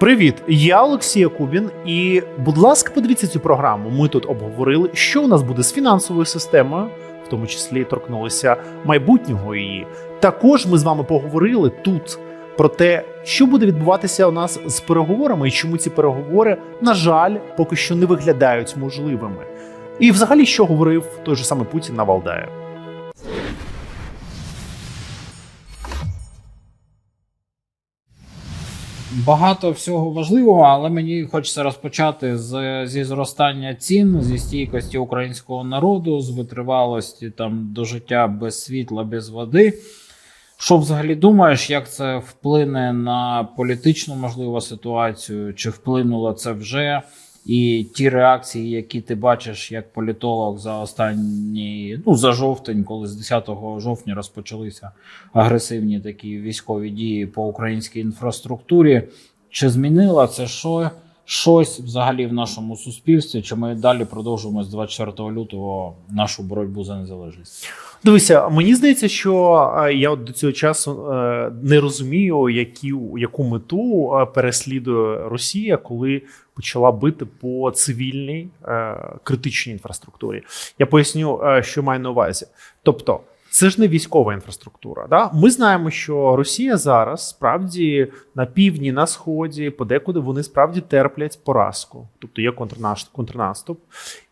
Привіт, я Олексій Якубін. І, будь ласка, подивіться цю програму. Ми тут обговорили, що у нас буде з фінансовою системою, в тому числі торкнулися майбутнього її. Також ми з вами поговорили тут про те, що буде відбуватися у нас з переговорами, і чому ці переговори, на жаль, поки що не виглядають можливими. І, взагалі, що говорив той же самий Путін на Валдаї. Багато всього важливого, але мені хочеться розпочати з, зі зростання цін, зі стійкості українського народу, з витривалості там до життя без світла, без води. Що взагалі думаєш, як це вплине на політичну можливу ситуацію? Чи вплинуло це вже? І ті реакції, які ти бачиш як політолог за останні, ну за жовтень, коли з 10 жовтня розпочалися агресивні такі військові дії по українській інфраструктурі, чи змінила це що, щось взагалі в нашому суспільстві? Чи ми далі продовжуємо з 24 лютого нашу боротьбу за незалежність? Дивися, мені здається, що я от до цього часу е, не розумію, які, яку мету е, переслідує Росія, коли почала бити по цивільній е, критичній інфраструктурі. Я поясню, що маю на увазі. Тобто, це ж не військова інфраструктура. Да? Ми знаємо, що Росія зараз справді на півдні, на сході, подекуди вони справді терплять поразку, тобто є контрнаступ.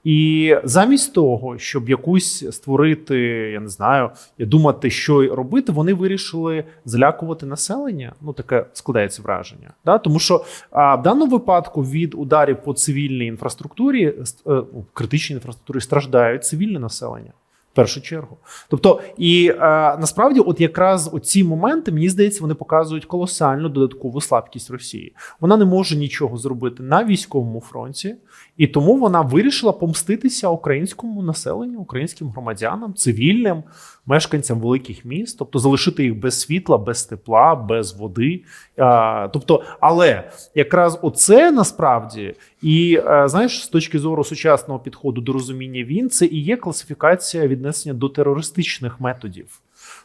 І замість того, щоб якусь створити, я не знаю, думати, що робити, вони вирішили залякувати населення. Ну таке складається враження. Да? Тому що а, в даному випадку від ударів по цивільній інфраструктурі, ст- е, ну, критичній інфраструктурі страждають цивільне населення. Першу чергу, тобто, і е, насправді, от якраз ці моменти, мені здається, вони показують колосальну додаткову слабкість Росії. Вона не може нічого зробити на військовому фронті, і тому вона вирішила помститися українському населенню, українським громадянам, цивільним мешканцям великих міст, тобто залишити їх без світла, без тепла, без води. А, тобто, але якраз оце насправді, і е, знаєш, з точки зору сучасного підходу до розуміння він це і є класифікація віднесення до терористичних методів.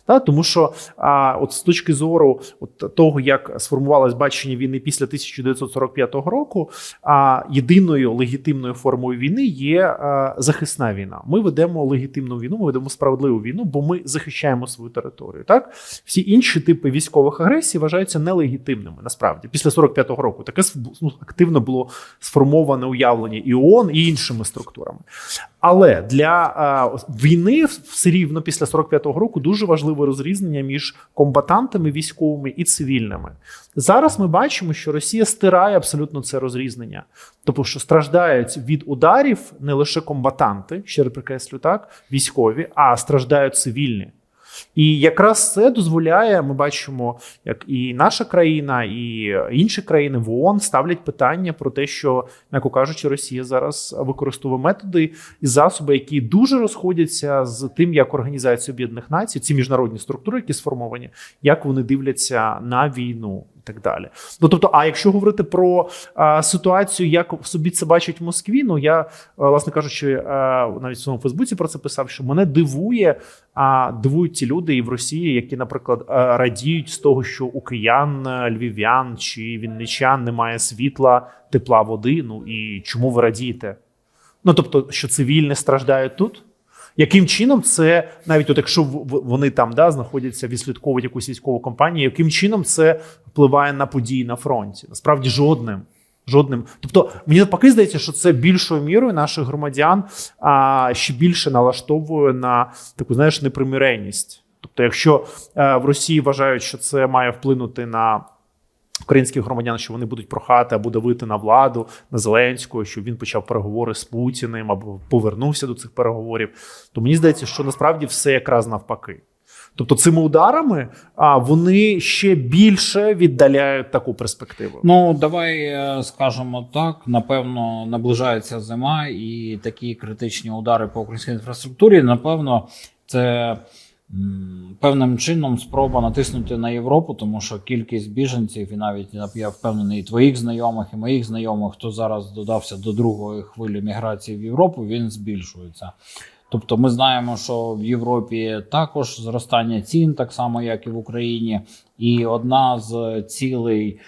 Та, тому що а, от з точки зору от, того, як сформувалось бачення війни після 1945 року, а, єдиною легітимною формою війни є а, захисна війна. Ми ведемо легітимну війну, ми ведемо справедливу війну, бо ми захищаємо свою територію. Так всі інші типи військових агресій вважаються нелегітимними. Насправді, після 45-го року таке ну, активно було сформоване уявлення і ООН, і іншими структурами. Але для а, війни все рівно після 45-го року дуже важливе розрізнення між комбатантами військовими і цивільними. Зараз ми бачимо, що Росія стирає абсолютно це розрізнення, тобто, що страждають від ударів не лише комбатанти, ще раз підкреслю так, військові, а страждають цивільні. І якраз це дозволяє, ми бачимо, як і наша країна, і інші країни в ООН ставлять питання про те, що, м'яко кажучи, Росія зараз використовує методи і засоби, які дуже розходяться з тим, як Організація Об'єднаних Націй, ці міжнародні структури, які сформовані, як вони дивляться на війну. Так далі. Ну тобто, а якщо говорити про а, ситуацію, як собі це бачать в Москві, ну я, а, власне кажучи, а, навіть в своєму Фейсбуці про це писав, що мене дивує, а дивують ті люди і в Росії, які, наприклад, а, радіють з того, що у киян, львів'ян чи вінничан немає світла, тепла води. Ну і чому ви радієте? Ну тобто, що цивільні страждають тут. Яким чином це навіть от якщо вони там да знаходяться, відслідковують якусь військову кампанію, яким чином це впливає на події на фронті? Насправді жодним. Жодним. Тобто, мені навпаки здається, що це більшою мірою наших громадян а, ще більше налаштовує на таку, знаєш, непримиренність. Тобто, якщо е, в Росії вважають, що це має вплинути на українських громадян, що вони будуть прохати або давити на владу на Зеленського, щоб він почав переговори з Путіним або повернувся до цих переговорів, то мені здається, що насправді все якраз навпаки. Тобто цими ударами а, вони ще більше віддаляють таку перспективу. Ну давай е, скажемо так. Напевно, наближається зима, і такі критичні удари по українській інфраструктурі, напевно, це певним чином спроба натиснути на Європу, тому що кількість біженців, і навіть я впевнений, і твоїх знайомих, і моїх знайомих, хто зараз додався до другої хвилі міграції в Європу, він збільшується. Тобто ми знаємо, що в Європі також зростання цін, так само як і в Україні. І одна з цілей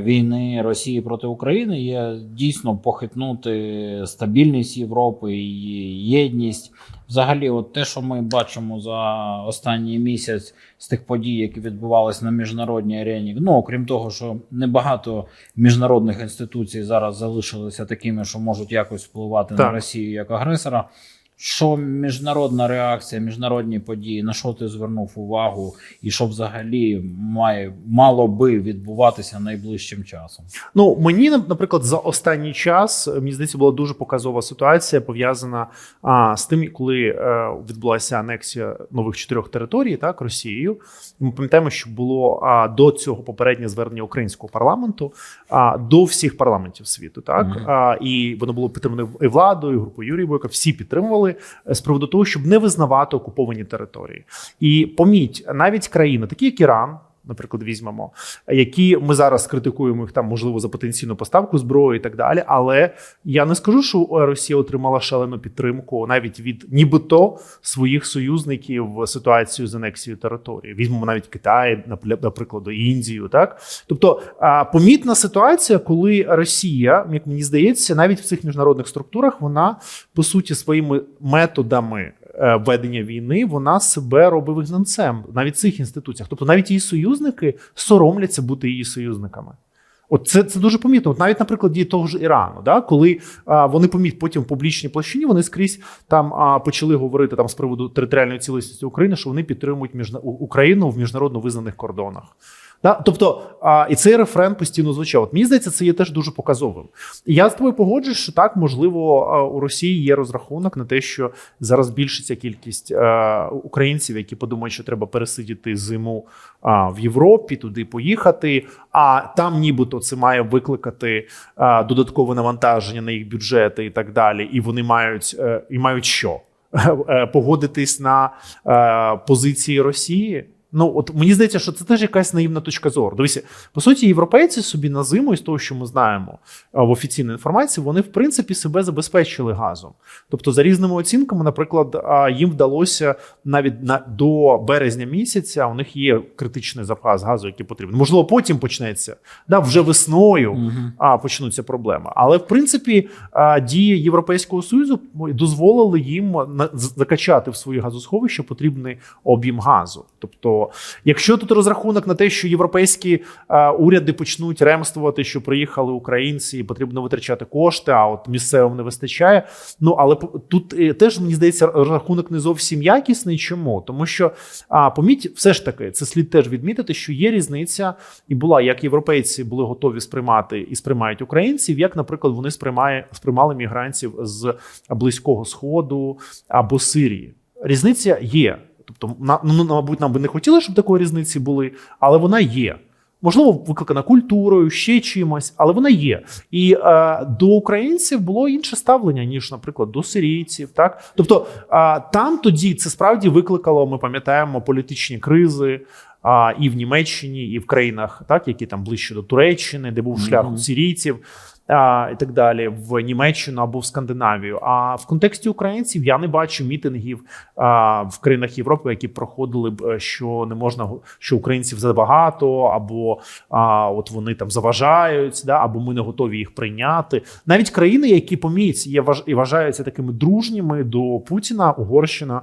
війни Росії проти України є дійсно похитнути стабільність Європи і єдність. Взагалі, от те, що ми бачимо за останній місяць з тих подій, які відбувалися на міжнародній арені. Ну окрім того, що небагато міжнародних інституцій зараз залишилися такими, що можуть якось впливати Так. на Росію як агресора. Що міжнародна реакція, міжнародні події, на що ти звернув увагу, і що взагалі має мало би відбуватися найближчим часом? Ну мені на- наприклад, за останній час е, мені здається, була дуже показова ситуація пов'язана а, з тим, коли е, відбулася анексія нових чотирьох територій, так Росією. Ми пам'ятаємо, що було а, до цього попереднє звернення українського парламенту а, до всіх парламентів світу. Так Мгм. а, і воно було підтримане і владою, і групою Юрія Бойка. Всі підтримували е, з приводу того, щоб не визнавати окуповані території. І поміть, навіть країни, такі як Іран. Наприклад, візьмемо, які ми зараз критикуємо їх там, можливо, за потенційну поставку зброї і так далі. Але я не скажу, що Росія отримала шалену підтримку навіть від нібито своїх союзників в ситуацію з анексією території. Візьмемо навіть Китай, наприклад, Індію. Так, тобто помітна ситуація, коли Росія, як мені здається, навіть в цих міжнародних структурах вона по суті своїми методами. Е, Ведення війни вона себе робить вигнанцем навіть в цих інституціях. Тобто навіть її союзники соромляться бути її союзниками. От це, це дуже помітно. От навіть, наприклад, дії того ж Ірану, да, коли а, вони поміт потім в публічній площині, вони скрізь там а, почали говорити там з приводу територіальної цілісності України, що вони підтримують міжна... Україну в міжнародно визнаних кордонах. Да? Тобто, а, і цей рефрен постійно звучав. От мені здається, це є теж дуже показовим. І Я з тобою погоджуюсь, що так, можливо, у Росії є розрахунок на те, що зараз збільшиться кількість а, українців, які подумають, що треба пересидіти зиму а, в Європі, туди поїхати. А там, нібито, це має викликати а, додаткове навантаження на їх бюджети і так далі. І вони мають е, і мають що? Е, Погодитись на е, позиції Росії. Ну, от мені здається, що це теж якась наївна точка зору. Дивіться, по суті, європейці собі на зиму, із того, що ми знаємо в офіційній інформації, вони в принципі себе забезпечили газом. Тобто, за різними оцінками, наприклад, їм вдалося навіть на до березня місяця. У них є критичний запас газу, який потрібен. Можливо, потім почнеться да, вже весною. А почнуться проблеми. Але в принципі дії Європейського союзу дозволили їм закачати в свої газосховища потрібний об'єм газу. Тобто, якщо тут розрахунок на те, що європейські а, уряди почнуть ремствувати, що приїхали українці, і потрібно витрачати кошти, а от місцевим не вистачає. Ну але тут е, теж мені здається, рахунок не зовсім якісний. Чому? Тому що а, поміть, все ж таки, це слід теж відмітити, що є різниця, і була як європейці були готові сприймати і сприймають українців, як, наприклад, вони сприймає, сприймали мігрантів з Близького Сходу або Сирії. Різниця є. Тобто, на, ну, мабуть, нам би не хотіли, щоб такої різниці були, але вона є. Можливо, викликана культурою, ще чимось, але вона є. І е, до українців було інше ставлення, ніж, наприклад, до сирійців. Так? Тобто е, там тоді це справді викликало, ми пам'ятаємо, політичні кризи. А, і в Німеччині, і в країнах, так які там ближче до Туреччини, де був шлях Мгм. сирійців, а, і так далі, в Німеччину або в Скандинавію. А в контексті українців я не бачу мітингів в країнах Європи, які проходили б, е, що не можна що українців забагато, або от вони там заважають, да, або ми не готові їх прийняти. Навіть країни, які поміть, є важ- і вважаються такими дружніми до Путіна, Угорщина.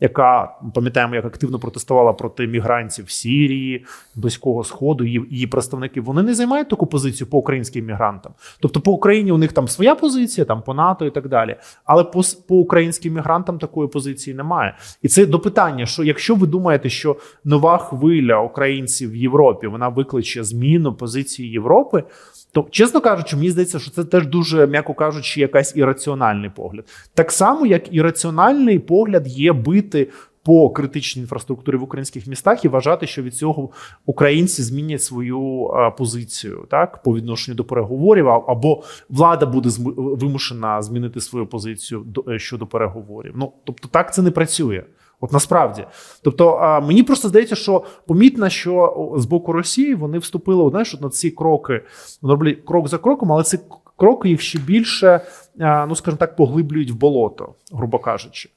Яка пам'ятаємо, як активно протестувала проти мігрантів в Сірії, Близького Сходу, її, її представники вони не займають таку позицію по українським мігрантам. Тобто по Україні у них там своя позиція, там по НАТО і так далі. Але по, по українським мігрантам такої позиції немає. І це до питання: що якщо ви думаєте, що нова хвиля українців в Європі вона викличе зміну позиції Європи, то чесно кажучи, мені здається, що це теж дуже, м'яко кажучи, якась ірраціональний погляд. Так само, як ірраціональний погляд є бити. По критичній інфраструктурі в українських містах і вважати, що від цього українці змінять свою позицію так по відношенню до переговорів, або влада буде вимушена змінити свою позицію до- е, щодо переговорів. Ну тобто, так це не працює. От насправді, тобто мені просто здається, що помітно, що з боку Росії вони вступили знаєш, на ці кроки, вони роблять крок за кроком, але ці кроки їх ще більше, ну скажімо так, поглиблюють в болото, грубо кажучи.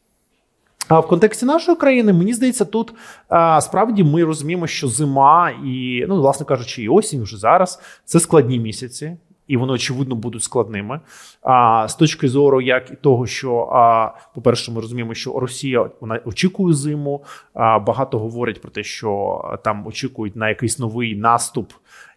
А в контексті нашої країни, мені здається, тут справді ми розуміємо, що зима і, ну, власне кажучи, і осінь вже зараз це складні місяці. І вони очевидно будуть складними. А з точки зору, як і того, що а, по-перше, ми розуміємо, що Росія вона очікує зиму. А, багато говорять про те, що там очікують на якийсь новий наступ,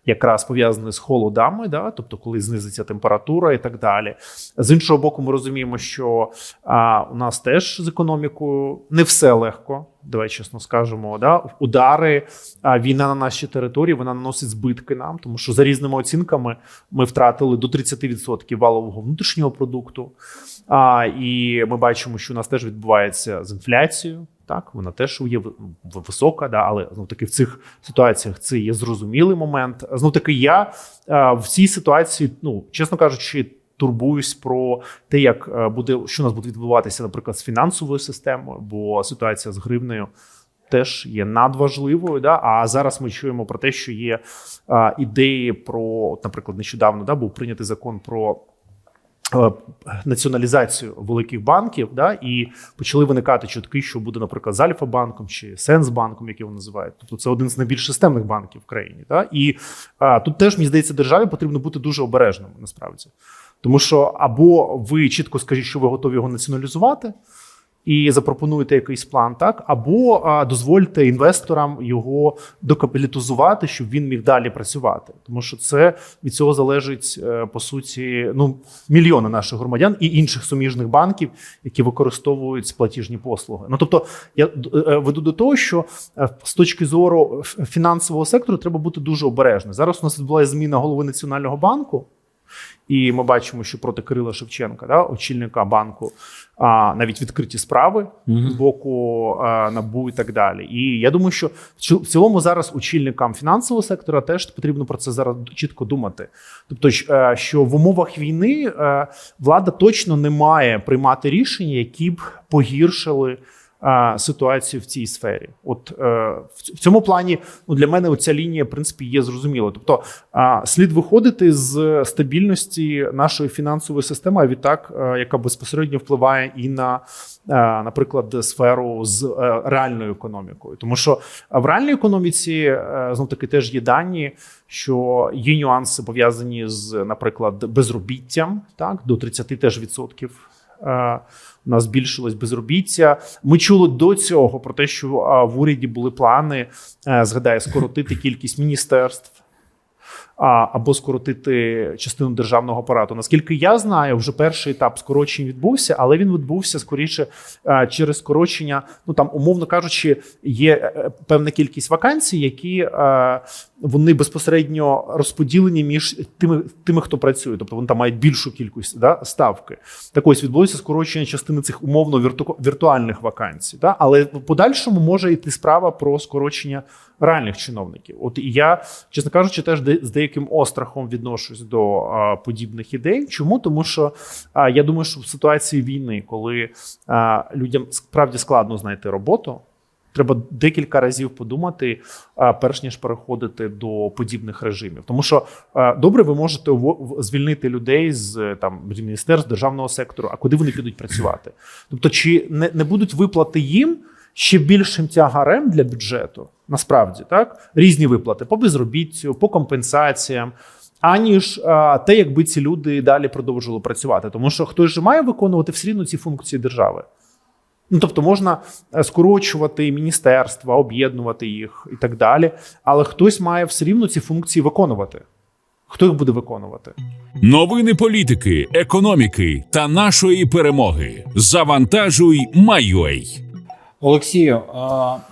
якраз пов'язаний з холодами, да, тобто коли знизиться температура і так далі. З іншого боку, ми розуміємо, що а, у нас теж з економікою не все легко. Давай чесно скажемо, да удари, війна на нашій території вона наносить збитки нам, тому що за різними оцінками ми втратили до 30% валового внутрішнього продукту. А, і ми бачимо, що у нас теж відбувається з інфляцією. Так, вона теж є висока, да, але знов таки в цих ситуаціях це є зрозумілий момент. Знов таки, я а, в цій ситуації, ну чесно кажучи, турбуюсь про те, як е, буде що у нас буде відбуватися, наприклад, з фінансовою системою, бо ситуація з гривнею теж є надважливою. Да? А зараз ми чуємо про те, що є а, ідеї про, от, наприклад, нещодавно да, був прийнятий закон про. Е, Націоналізацію великих банків, да, і почали виникати чутки, що буде, наприклад, з Альфа-банком чи Сенсбанком, як його називають. Тобто це один з найбільш системних банків в країні. Да? І а, тут теж мені здається, державі потрібно бути дуже обережним насправді. Тому що або ви чітко скажіть, що ви готові його націоналізувати, і запропонуєте якийсь план, так або а, дозвольте інвесторам його докапіталізувати, щоб він міг далі працювати, тому що це від цього залежить е, по суті ну мільйони наших громадян і інших суміжних банків, які використовують платіжні послуги. Ну тобто, я е, веду до того, що е, з точки зору фінансового сектору треба бути дуже обережним. Зараз у нас відбулася зміна голови національного банку. І ми бачимо, що проти Кирила Шевченка, да, очільника банку, а, навіть відкриті справи з боку а, НАБУ і так далі. І я думаю, що в цілому зараз очільникам фінансового сектора теж потрібно про це зараз чітко думати. Тобто, е, що в умовах війни е, влада точно не має приймати рішення, які б погіршили. Ситуацію в цій сфері, от е, в цьому плані, ну для мене оця лінія в принципі є зрозуміло. Тобто слід виходити з стабільності нашої фінансової системи, а відтак, е, яка безпосередньо впливає і на, е, наприклад, сферу з реальною економікою. Тому що в реальній економіці знов таки теж є дані, що є нюанси пов'язані з, наприклад, безробіттям, так до 30 теж відсотків. Е, У нас збільшилось безробіття. Ми чули до цього про те, що в уряді були плани, е, згадаю, скоротити кількість міністерств або скоротити частину державного апарату. Наскільки я знаю, вже перший етап скорочень відбувся, але він відбувся скоріше е, через скорочення. Ну там, умовно кажучи, є е, певна кількість вакансій, які е, вони безпосередньо розподілені між тими, тими, хто працює, тобто вони там мають більшу кількість да, ставки. Так ось відбулося скорочення частини цих умовно вірту, віртуальних вакансій. Да? Але в подальшому може йти справа про скорочення реальних чиновників. От і я, чесно кажучи, теж з деяким острахом відношусь до а, подібних ідей. Чому? Тому що а, я думаю, що в ситуації війни, коли а, людям справді складно знайти роботу. Треба декілька разів подумати, перш ніж переходити до подібних режимів. Тому що добре, ви можете звільнити людей з там міністерств державного сектору, а куди вони підуть працювати? Тобто, чи не, не будуть виплати їм ще більшим тягарем для бюджету? Насправді так різні виплати по безробіттю, по компенсаціям. Аніж а, те, якби ці люди далі продовжували працювати, тому що хтось же має виконувати все рівно ці функції держави. Ну, тобто можна е, скорочувати міністерства, об'єднувати їх і так далі. Але хтось має все рівно ці функції виконувати. Хто їх буде виконувати? Новини політики, економіки та нашої перемоги. Завантажуй Майой. Олексію, е,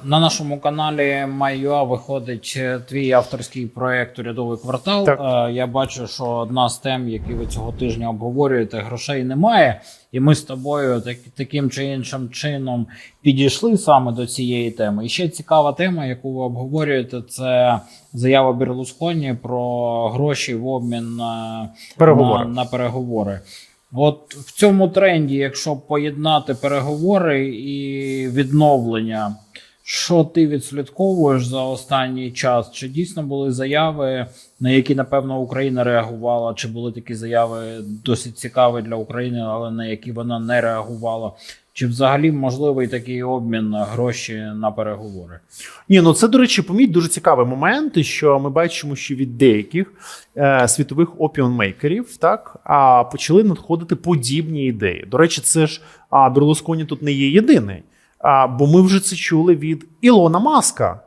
на нашому каналі MyUA виходить е, твій авторський проект Урядовий квартал. Так. Е, Я бачу, що одна з тем, які ви цього тижня обговорюєте, грошей немає. І ми з тобою так, таким чи іншим чином підійшли саме до цієї теми. І ще цікава тема, яку ви обговорюєте, це заява Берлусконі про гроші в обмін на Переговори. на, на переговори. От в цьому тренді, якщо поєднати переговори і відновлення, що ти відслідковуєш за останній час? Чи дійсно були заяви, на які напевно Україна реагувала? Чи були такі заяви досить цікаві для України, але на які вона не реагувала? Чи взагалі можливий такий обмін гроші на переговори? Ні, ну це, до речі, поміть дуже цікавий момент, що ми бачимо, що від деяких е, світових опіонмейкерів так а, почали надходити подібні ідеї. До речі, це ж а, Берлусконі тут не є єдиний. А, бо ми вже це чули від Ілона Маска.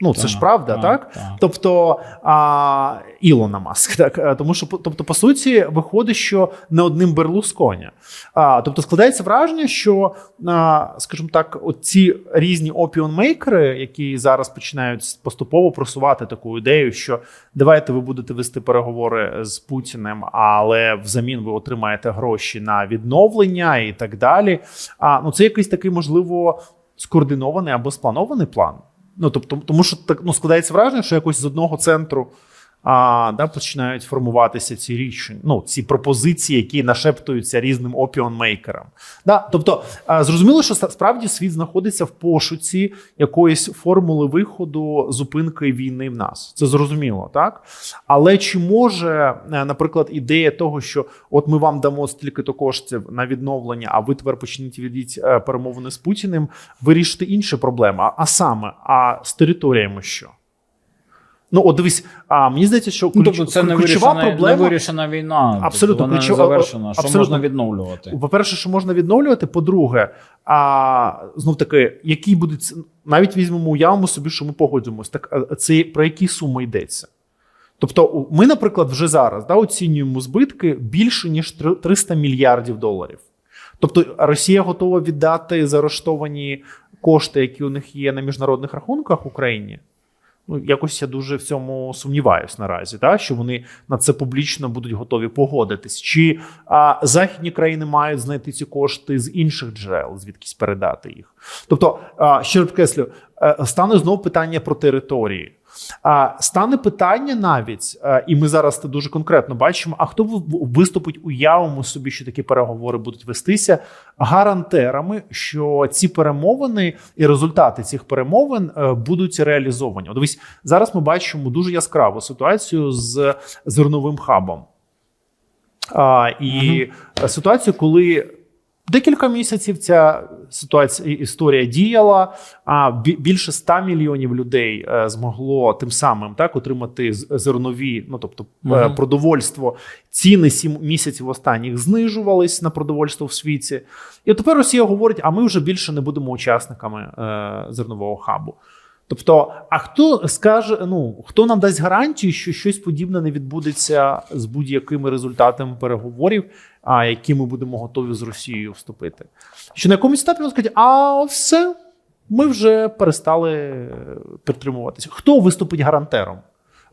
Ну, це Так, ж правда, так? так, так. Тобто а, Ілона Маск, так Е, тому що тобто, по суті, виходить, що не одним Берлусконі. А, тобто складається враження, що, а, скажімо так, ці різні опіонмейкери, які зараз починають поступово просувати таку ідею, що давайте ви будете вести переговори з Путіним, але взамін ви отримаєте гроші на відновлення і так далі. А ну це якийсь такий, можливо, скоординований або спланований план. Ну тобто, тому що так ну складається враження, що якось з одного центру а, да, починають формуватися ці рішення, ну ці пропозиції, які нашептуються різним опіонмейкерам. Да, тобто а, зрозуміло, що справді світ знаходиться в пошуці якоїсь формули виходу зупинки війни в нас. Це зрозуміло, так? Але чи може, е, наприклад, ідея того, що от ми вам дамо стільки-то коштів на відновлення, а ви тепер почніть ведіть е, перемовини з Путіним, вирішити інші проблеми. А саме, а з територіями що? Ну, от дивись, а мені здається, що Ну, ключ- тобто це не ключова вирішена, проблема. не вирішена війна. Абсолютно, тобто вона ключова- не завершена. Що абсолютно. можна відновлювати? По-перше, що можна відновлювати. По-друге, а знов таки, які будуть навіть візьмемо, уявимо собі, що ми погодимося. Так це про які суми йдеться? Тобто, ми, наприклад, вже зараз да, оцінюємо збитки більше ніж 300 мільярдів доларів. Тобто, Росія готова віддати заарештовані кошти, які у них є на міжнародних рахунках в Україні. Ну, якось я дуже в цьому сумніваюсь наразі, так що вони на це публічно будуть готові погодитись. Чи а, західні країни мають знайти ці кошти з інших джерел, звідкись передати їх? Тобто, а, ще раз підкреслю, е, стане знову питання про території. А стане питання навіть, е, і ми зараз це дуже конкретно бачимо: а хто виступить, уявимо собі, що такі переговори будуть вестися гарантерами, що ці перемовини і результати цих перемовин е, будуть реалізовані. От дивись, зараз ми бачимо дуже яскраву ситуацію з зерновим хабом. А, і ситуацію, коли декілька місяців ця ситуація історія діяла. А більше 100 мільйонів людей е, змогло тим самим так отримати зернові, ну тобто Мгм. продовольство. Ціни 7 місяців останніх знижувались на продовольство в світі. І тепер Росія говорить: а ми вже більше не будемо учасниками е, зернового хабу. Тобто, а хто скаже, ну хто нам дасть гарантію, що щось подібне не відбудеться з будь-якими результатами переговорів, а які ми будемо готові з Росією вступити? Що на якомусь етапі скажуть, а все, ми вже перестали е, підтримуватися. Хто виступить гарантером?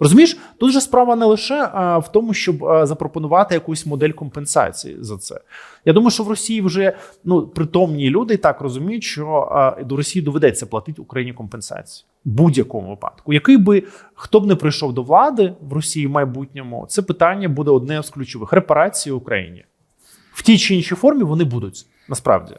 Розумієш, тут же справа не лише в тому, щоб запропонувати якусь модель компенсації за це. Я думаю, що в Росії вже ну притомні люди так розуміють, що до Росії доведеться платити Україні компенсацію в будь-якому випадку. Який би хто б не прийшов до влади в Росії в майбутньому, це питання буде одне з ключових репарації Україні в тій чи іншій формі вони будуть насправді.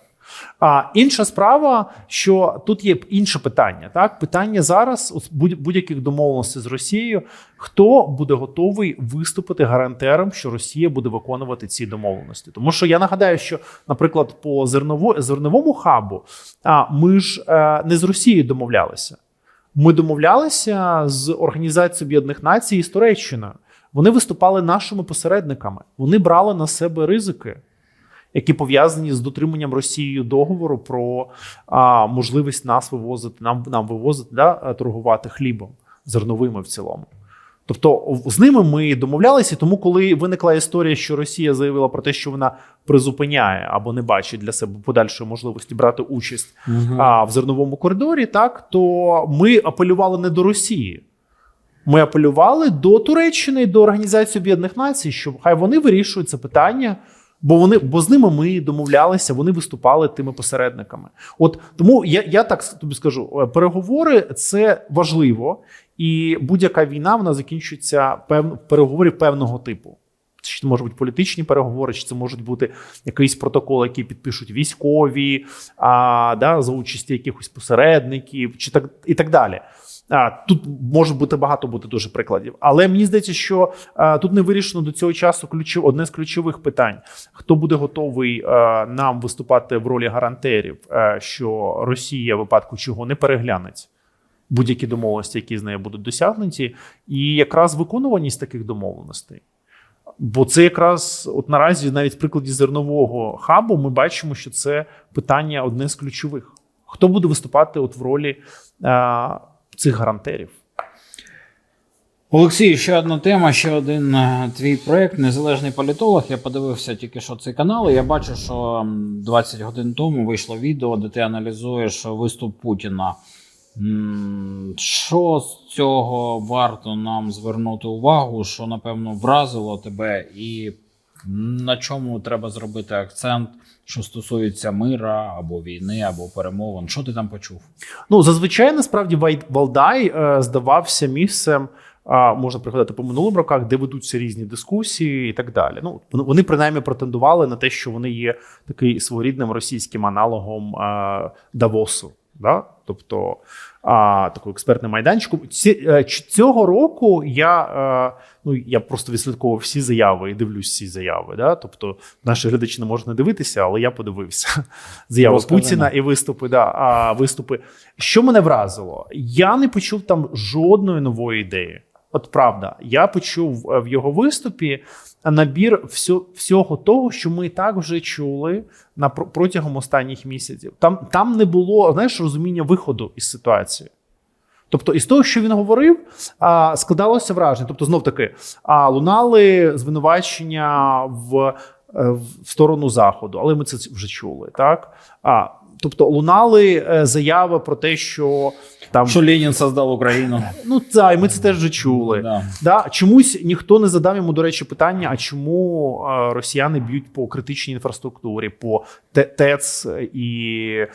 А інша справа, що тут є інше питання. Так, питання зараз будь-яких домовленостей з Росією, хто буде готовий виступити гарантером, що Росія буде виконувати ці домовленості. Тому що я нагадаю, що, наприклад, по зерново, зерновому хабу, а ми ж е, не з Росією домовлялися. Ми домовлялися з Організацією Об'єднаних Націй і з Туреччиною. Вони виступали нашими посередниками. Вони брали на себе ризики, які пов'язані з дотриманням Росією договору про а, можливість нас вивозити, нам, нам вивозити, да, торгувати хлібом зерновими в цілому. Тобто з ними ми домовлялися, тому коли виникла історія, що Росія заявила про те, що вона призупиняє або не бачить для себе подальшої можливості брати участь а, в зерновому коридорі, так то ми апелювали не до Росії. Ми апелювали до Туреччини, до Організації Об'єднаних Націй, що хай вони вирішують це питання, бо вони бо з ними ми домовлялися, вони виступали тими посередниками. От тому я, я так тобі скажу: е, переговори це важливо, і будь-яка війна вона закінчується пев, переговорів певного типу. Чи це можуть бути політичні переговори, чи це можуть бути якийсь протокол, який підпишуть військові, а, да, за участі якихось посередників, чи так і так далі. Тут може бути багато бути дуже прикладів. Але мені здається, що тут не вирішено до цього часу ключов, одне з ключових питань: хто буде готовий нам виступати в ролі гарантерів, що Росія в випадку чого не переглянеться будь-які домовленості, які з нею будуть досягнуті, і якраз виконуваність таких домовленостей. Бо це якраз от наразі, навіть в прикладі зернового хабу, ми бачимо, що це питання одне з ключових. Хто буде виступати от в ролі а, цих гарантерів? Олексій, ще одна тема, ще один е, твій проект Незалежний політолог. Я подивився тільки що цей канал. і Я бачу, що 20 годин тому вийшло відео, де ти аналізуєш виступ Путіна. Що з цього варто нам звернути увагу? Що напевно вразило тебе, і на чому треба зробити акцент, що стосується мира або війни, або перемовин? Що ти там почув? Ну, зазвичай, насправді, Валдай е, здавався місцем, а, можна пригадати по минулим роках, де ведуться різні дискусії і так далі. Ну, вони- принаймні претендували на те, що вони є такий своєрідним російським аналогом а, Давосу. Да? Тобто а, такий експертний майданчиком. Ці, е, ч- цього року я, е, ну, я просто відслідковував всі заяви і дивлюсь всі заяви. Да? Тобто наші глядачі не можуть не дивитися, але я подивився заяви Путіна і виступи. Да, а, виступи. Що мене вразило? Я не почув там жодної нової ідеї. От правда, я почув е, в його виступі набір всього того, що ми і так вже чули на протягом останніх місяців. Там, там не було знаєш, розуміння виходу із ситуації. Тобто, із того, що він говорив, складалося враження. Тобто, знов таки, лунали звинувачення в, е, в сторону заходу, але ми це вже чули. Так? А, тобто, лунали е, заяви про те, що там Що Ленін создав Україну? ну так, і ми це теж вже чули. Да. Да, чомусь ніхто не задав йому, до речі, питання: а чому е, росіяни б'ють по критичній інфраструктурі, по ТЕЦ і е,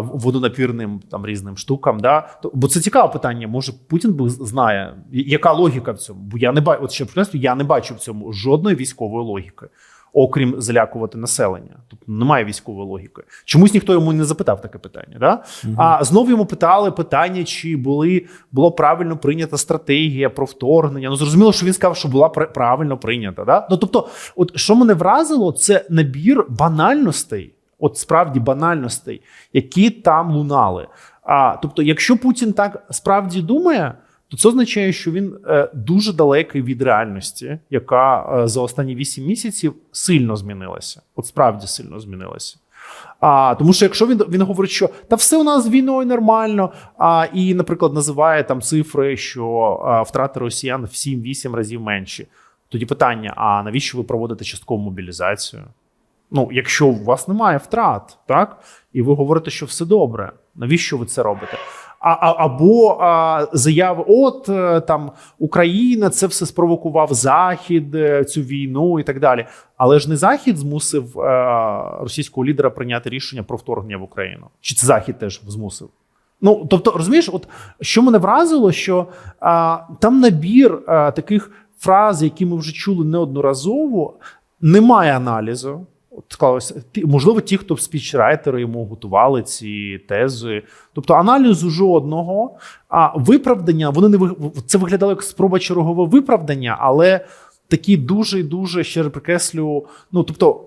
водонапірним там різним штукам? Да? То- Бо це цікаве питання. Може, Путін би знає, яка логіка в цьому? Бо я не бачу, от ще я не бачу в цьому жодної військової логіки. Окрім залякувати населення, тобто немає військової логіки. Чомусь ніхто йому не запитав таке питання. Да? А знову йому питали питання, чи були було правильно прийнята стратегія про вторгнення. Ну зрозуміло, що він сказав, що була правильно прийнята. Да? Ну тобто, от що мене вразило, це набір банальностей, от справді банальностей, які там лунали. А тобто, якщо Путін так справді думає. То це означає, що він е, дуже далекий від реальності, яка е, за останні 8 місяців сильно змінилася. От справді сильно змінилася. А, тому що якщо він він говорить, що та все у нас з війною нормально, а, і, наприклад, називає там цифри, що а, втрати росіян в 7-8 разів менші, тоді питання: а навіщо ви проводите часткову мобілізацію? Ну, якщо у вас немає втрат, так і ви говорите, що все добре, навіщо ви це робите? Або а, заяви: от е, там Україна, це все спровокував Захід, е, цю війну і так далі. Але ж не Захід змусив е, російського лідера прийняти рішення про вторгнення в Україну. Чи це Захід теж змусив? Ну тобто, розумієш, от що мене вразило, що а, там набір а, таких фраз, які ми вже чули неодноразово, немає аналізу. Склалося можливо, ті, хто спічрайтери йому готували ці тези. Тобто аналізу жодного, а виправдання вони не це виглядало як спроба чергового виправдання, але такі дуже і дуже ще прикреслю. Ну тобто,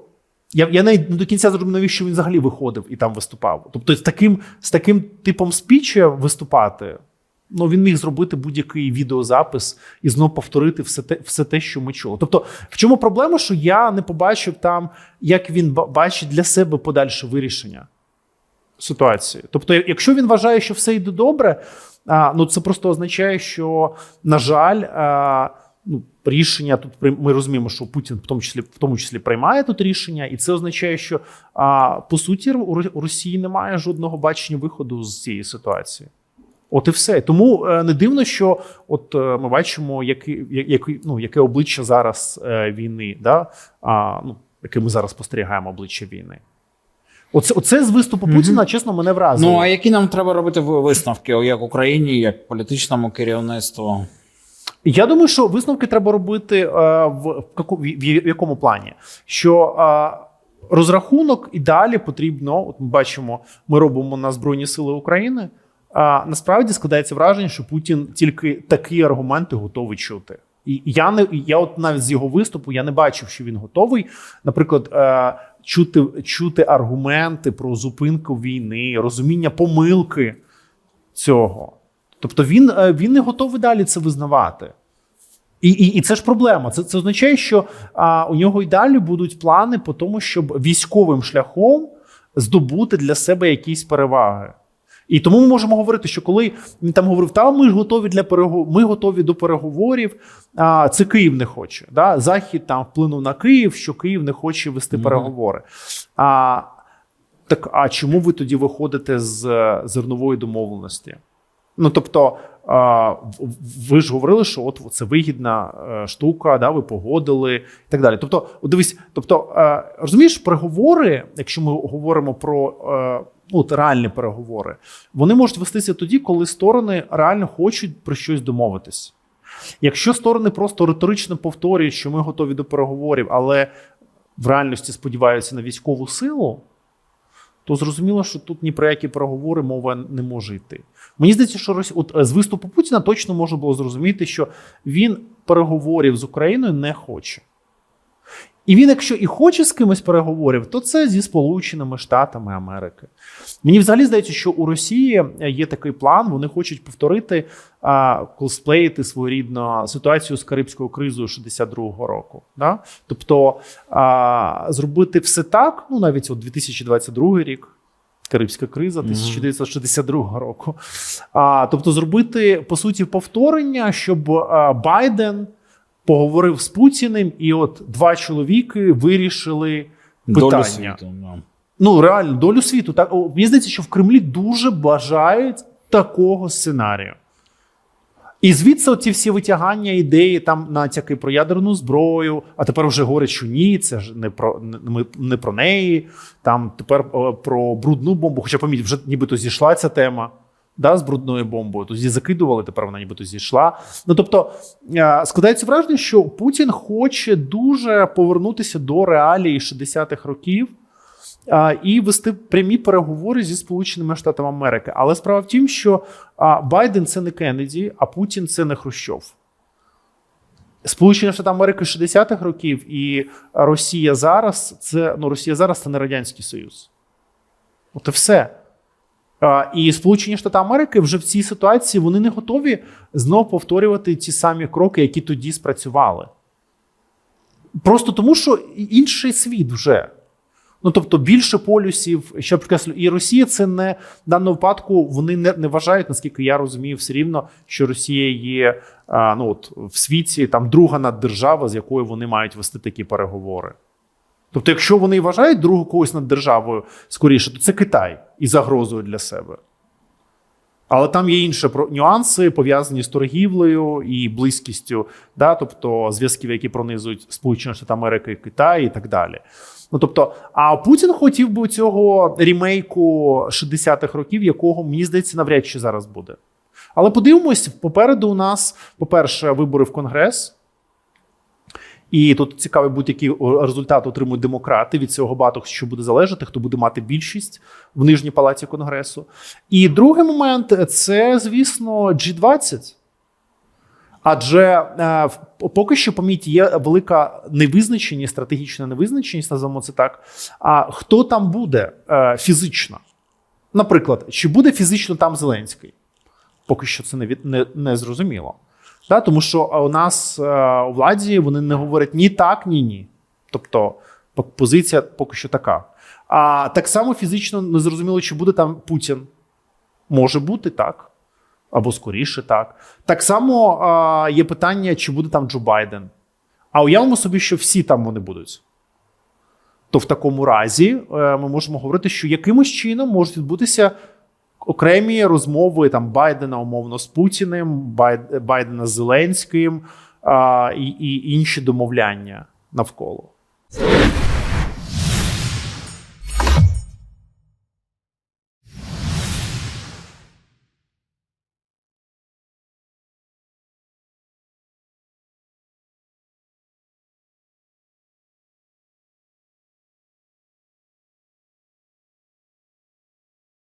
я, я навіть не до кінця зрозумів, навіщо він взагалі виходив і там виступав. Тобто, з таким, з таким типом спіча виступати. Ну, він міг зробити будь-який відеозапис і знов повторити все те, все те, що ми чули. Тобто, в чому проблема, що я не побачив там, як він бачить для себе подальше вирішення ситуації. Тобто, якщо він вважає, що все йде добре, а, ну це просто означає, що, на жаль, а, ну, рішення тут ми розуміємо, що Путін в тому числі в тому числі приймає тут рішення, і це означає, що а, по суті у Росії немає жодного бачення виходу з цієї ситуації. От і все. Тому е, не дивно, що от е, ми бачимо, який, я- який, ну, яке обличчя зараз е, війни, да? а, ну, яке ми зараз спостерігаємо обличчя війни. Оце, оце з виступу. Путіна, чесно, мене вразило. Ну а які нам треба робити висновки, як Україні, як політичному керівництву? Я думаю, що висновки треба робити е, в, в, в, якому плані? Що е, розрахунок і далі потрібно. От ми бачимо, ми робимо на Збройні Сили України. А, насправді складається враження, що Путін тільки такі аргументи готовий чути. І я не я, от навіть з його виступу, я не бачив, що він готовий, наприклад, е, чути, чути аргументи про зупинку війни, розуміння помилки цього. Тобто він, е, він не готовий далі це визнавати. І, і, і це ж проблема. Це, це означає, що а, у нього й далі будуть плани по тому, щоб військовим шляхом здобути для себе якісь переваги. І тому ми можемо говорити, що коли він там говорив, та ми ж готові для перегов... ми готові до переговорів, а це Київ не хоче. Да? Захід там вплинув на Київ, що Київ не хоче вести Мгм. переговори. А, так, а чому ви тоді виходите з зернової домовленості? Ну тобто, а, ви ж говорили, що от це вигідна е, штука, да, ви погодили і так далі. Тобто, дивись, тобто, е, розумієш, переговори, якщо ми говоримо про е, ну, от реальні переговори, вони можуть вестися тоді, коли сторони реально хочуть про щось домовитись. Якщо сторони просто риторично повторюють, що ми готові до переговорів, але в реальності сподіваються на військову силу, то зрозуміло, що тут ні про які переговори мова не може йти. Мені здається, що от е, з виступу Путіна точно можна було зрозуміти, що він переговорів з Україною не хоче. І він, якщо і хоче з кимось переговорів, то це зі Сполученими Штатами Америки. Мені взагалі здається, що у Росії є такий план. Вони хочуть повторити а, косплеїти своєрідно ситуацію з карибською кризою 62-го року. Да? Тобто а, зробити все так, ну навіть от 2022 рік. Карибська криза Мгм. 1962 року. А, тобто, зробити по суті повторення, щоб а, Байден поговорив з Путіним, і от два чоловіки вирішили Долю питання. світу. да. Ну, реально, долю світу. Так, О, мені здається, що в Кремлі дуже бажають такого сценарію. І звідси ці всі витягання ідеї там натяки про ядерну зброю, а тепер вже говорять, що ні, це ж не про не, ми- не про неї. Там тепер о, про брудну бомбу. Хоча поміть, вже нібито зійшла ця тема да, з брудною бомбою. Тоді закидували, тепер вона нібито зійшла. Ну тобто е, складається враження, що Путін хоче дуже повернутися до реалії 60-х років і вести прямі переговори зі Сполученими Штатами Америки. Але справа в тім, що Байден це не Кеннеді, а Путін це не Хрущов. Сполучені Штати Америки 60-х років і Росія зараз це ну Росія зараз це не Радянський Союз. От і все. І Сполучені Штати Америки вже в цій ситуації вони не готові знову повторювати ті самі кроки, які тоді спрацювали. Просто тому, що інший світ вже. Ну, тобто більше полюсів, ще підкреслю, і Росія це не в даному випадку. Вони не, не вважають, наскільки я розумію, все рівно, що Росія є а, ну, от, в світі там друга наддержава, з якою вони мають вести такі переговори. Тобто, якщо вони вважають другу когось над державою скоріше, то це Китай і загрозою для себе. Але там є інші нюанси, пов'язані з торгівлею і близькістю, да, тобто зв'язків, які пронизують Сполучені Штати Америки, Китай і так далі. Ну тобто, а Путін хотів би цього рімейку 60-х років, якого мені здається, навряд чи зараз буде. Але подивимось, попереду у нас, по-перше, вибори в Конгрес. І тут цікавий будь-який результат отримують демократи. Від цього багато що буде залежати, хто буде мати більшість в нижній палаті конгресу. І другий момент це, звісно, G20. Адже е, поки що, поміть, є велика невизначеність, стратегічна невизначеність, називаємо це так. А хто там буде е, фізично? Наприклад, чи буде фізично там Зеленський? Поки що це не, не, не зрозуміло. Да, тому що у нас е, у владі вони не говорять ні так, ні ні. Тобто позиція поки що така. А так само фізично не зрозуміло, чи буде там Путін. Може бути так. Або скоріше так. Так само е, є питання, чи буде там Джо Байден. А уявимо собі, що всі там вони будуть. То в такому разі е, ми можемо говорити, що якимось чином можуть відбутися окремі розмови там Байдена умовно з Путіним, Байдена з Зеленським а, і, і інші домовляння навколо.